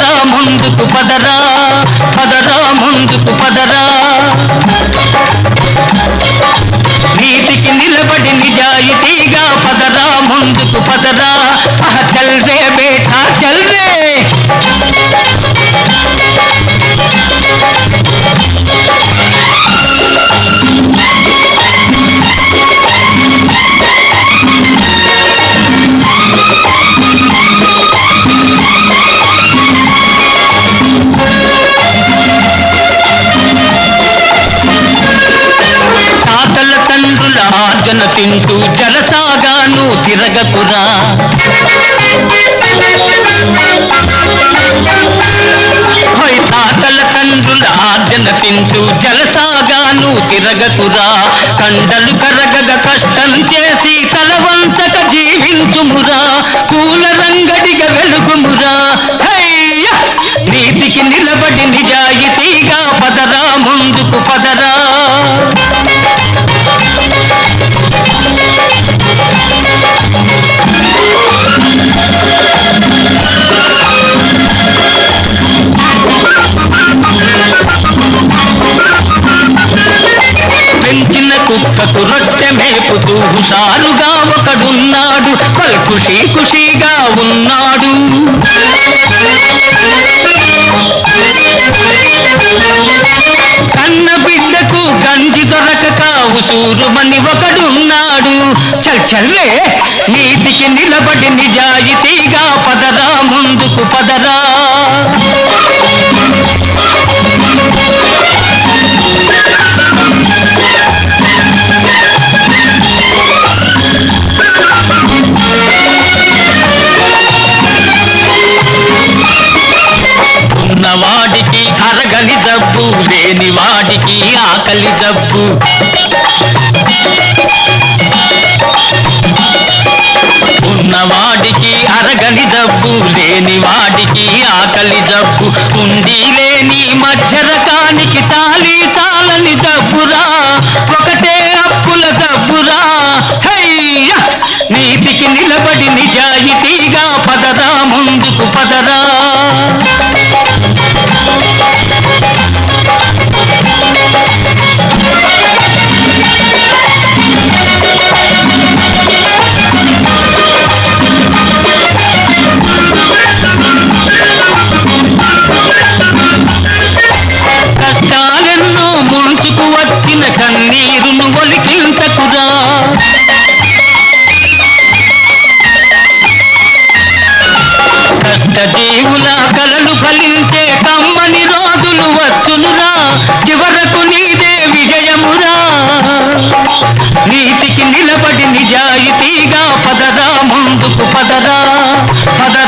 పదరా ముందుకు పదరా పదరా ముందుకు పదరా. నీతికి నిలబడి నిజాయితీగా పదరా ముందుకు పదరా. భోజన తింటూ జలసాగాను తిరగకురా. తాతల తండ్రుల ఆర్జన తింటూ జలసాగాను తిరగకురా. కండలు కరగగ కష్టం చేసి మేపుతూ హుషారుగా ఒకడున్నాడు పలు ఖుషీ ఖుషీగా ఉన్నాడు. కన్న బిడ్డకు గంజి దొరకక ఉసూరుమని ఒకడున్నాడు. చల్ చల్లే నీతికి నిలబడి నిజాయితీగా పదరా ముందుకు పదరా వాడికి అరగలి జబ్బు లేని వాడికి ఆకలి జబ్బు. ఉన్నవాడికి అరగని జబ్బు లేని వాడికి ఆకలి జబ్బు. ఉండి లేని మధ్యరకానికి చాలి చాలని జబ్బురా. ఒకటే అప్పుల జబ్బురా. నీతికి నిలబడి నిజాయితీగా పదరా ముందుకు పదరా. 好的。